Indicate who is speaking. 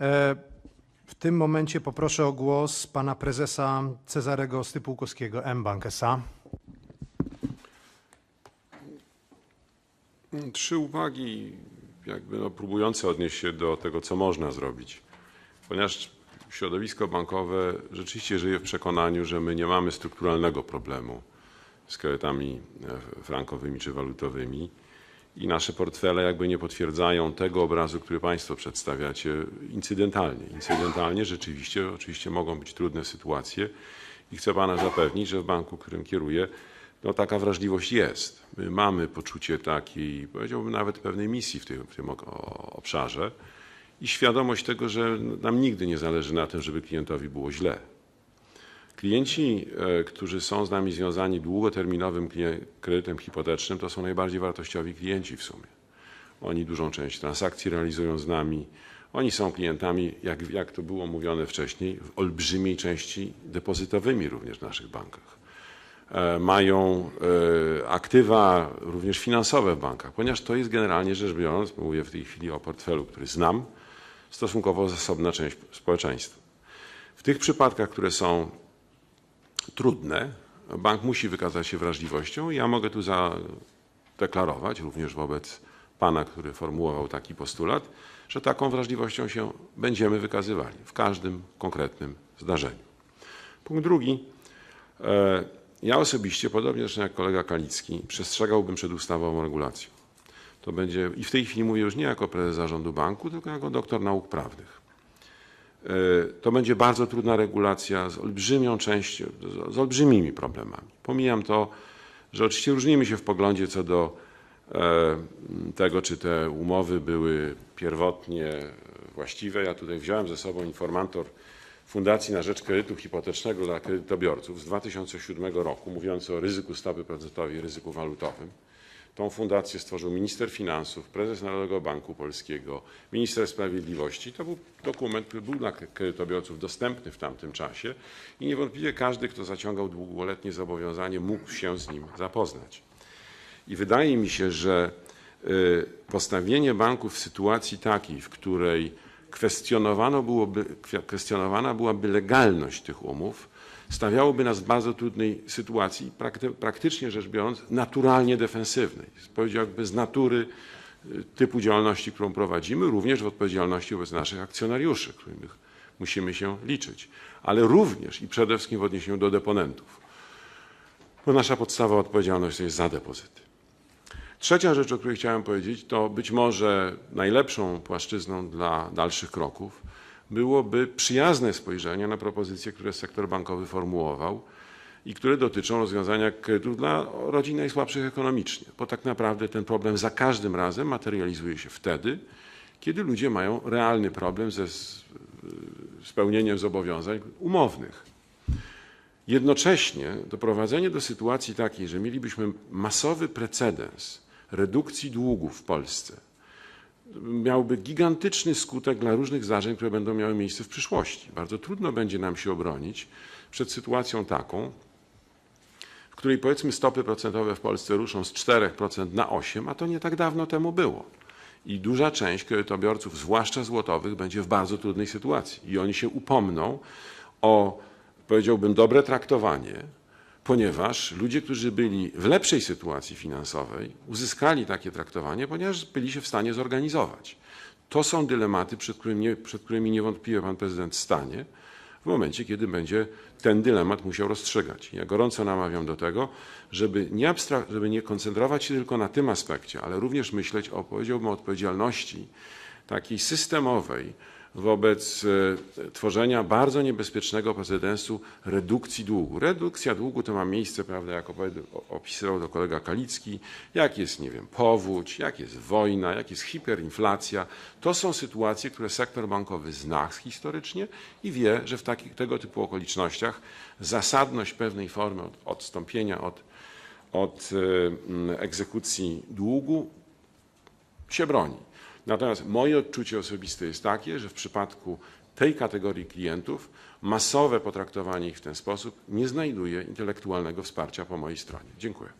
Speaker 1: E, W tym momencie poproszę o głos pana prezesa Cezarego Stypułkowskiego, mBank S.A.
Speaker 2: Trzy uwagi, jakby no, próbujące odnieść się do tego, co można zrobić. Ponieważ środowisko bankowe rzeczywiście żyje w przekonaniu, że my nie mamy strukturalnego problemu z kredytami e, frankowymi czy walutowymi i nasze portfele jakby nie potwierdzają tego obrazu, który Państwo przedstawiacie incydentalnie. Incydentalnie rzeczywiście, oczywiście mogą być trudne sytuacje i chcę Pana zapewnić, że w banku, którym kieruję, no taka wrażliwość jest. My mamy poczucie takiej, powiedziałbym nawet pewnej misji w tym, w tym obszarze i świadomość tego, że nam nigdy nie zależy na tym, żeby klientowi było źle. Klienci, e, którzy są z nami związani długoterminowym kredytem hipotecznym, to są najbardziej wartościowi klienci w sumie. Oni dużą część transakcji realizują z nami. Oni są klientami, jak, jak to było mówione wcześniej, w olbrzymiej części depozytowymi również w naszych bankach. E, Mają e, aktywa również finansowe w bankach, ponieważ to jest generalnie rzecz biorąc, mówię w tej chwili o portfelu, który znam, stosunkowo zasobna część społeczeństwa. W tych przypadkach, które są trudne, bank musi wykazać się wrażliwością ja mogę tu zadeklarować, również wobec pana, który formułował taki postulat, że taką wrażliwością się będziemy wykazywali w każdym konkretnym zdarzeniu. Punkt drugi. E, Ja osobiście, podobnie jak kolega Kalicki, przestrzegałbym przed ustawową regulacją. To będzie, i w tej chwili mówię już nie jako prezes zarządu banku, tylko jako doktor nauk prawnych. E, To będzie bardzo trudna regulacja z olbrzymią częścią, z- olbrzymimi problemami. Pomijam to, że oczywiście różnimy się w poglądzie co do e, tego, czy te umowy były pierwotnie właściwe. Ja tutaj wziąłem ze sobą informator Fundacji na Rzecz Kredytu Hipotecznego dla Kredytobiorców z 2007 roku, mówiący o ryzyku stopy procentowej i ryzyku walutowym. Tą fundację stworzył minister finansów, prezes Narodowego Banku Polskiego, minister sprawiedliwości. To był dokument, który był dla kredytobiorców dostępny w tamtym czasie i niewątpliwie każdy, kto zaciągał długoletnie zobowiązanie, mógł się z nim zapoznać. I wydaje mi się, że y, postawienie banków w sytuacji takiej, w której kwestionowano byłoby, kwe- kwestionowana byłaby legalność tych umów, stawiałoby nas w bardzo trudnej sytuacji, prakty, praktycznie rzecz biorąc, naturalnie defensywnej. Powiedziałbym z natury y, typu działalności, którą prowadzimy, również w odpowiedzialności wobec naszych akcjonariuszy, których musimy się liczyć, ale również i przede wszystkim w odniesieniu do deponentów. Bo nasza podstawowa odpowiedzialność jest za depozyty. Trzecia rzecz, o której chciałem powiedzieć, to być może najlepszą płaszczyzną dla dalszych kroków byłoby przyjazne spojrzenie na propozycje, które sektor bankowy formułował i które dotyczą rozwiązania kredytów dla rodzin najsłabszych ekonomicznie, bo tak naprawdę ten problem za każdym razem materializuje się wtedy, kiedy ludzie mają realny problem ze s- spełnieniem zobowiązań umownych. Jednocześnie doprowadzenie do sytuacji takiej, że mielibyśmy masowy precedens redukcji długów w Polsce, miałby gigantyczny skutek dla różnych zdarzeń, które będą miały miejsce w przyszłości. Bardzo trudno będzie nam się obronić przed sytuacją taką, w której powiedzmy stopy procentowe w Polsce ruszą z 4% na 8%, a to nie tak dawno temu było. I duża część kredytobiorców, zwłaszcza złotowych, będzie w bardzo trudnej sytuacji. I oni się upomną o, powiedziałbym, dobre traktowanie, ponieważ ludzie, którzy byli w lepszej sytuacji finansowej, uzyskali takie traktowanie, ponieważ byli się w stanie zorganizować. To są dylematy, przed którymi, przed którymi niewątpliwie pan prezydent stanie w momencie, kiedy będzie ten dylemat musiał rozstrzygać. Ja gorąco namawiam do tego, żeby nie, żeby nie koncentrować się tylko na tym aspekcie, ale również myśleć o, powiedziałbym, o odpowiedzialności takiej systemowej wobec e, tworzenia bardzo niebezpiecznego precedensu redukcji długu. Redukcja długu to ma miejsce, prawda, jak opisywał to kolega Kalicki, jak jest, nie wiem, powódź, jak jest wojna, jak jest hiperinflacja. To są sytuacje, które sektor bankowy zna historycznie i wie, że w takich, tego typu okolicznościach zasadność pewnej formy od, odstąpienia od, od e, egzekucji długu się broni. Natomiast moje odczucie osobiste jest takie, że w przypadku tej kategorii klientów masowe potraktowanie ich w ten sposób nie znajduje intelektualnego wsparcia po mojej stronie. Dziękuję.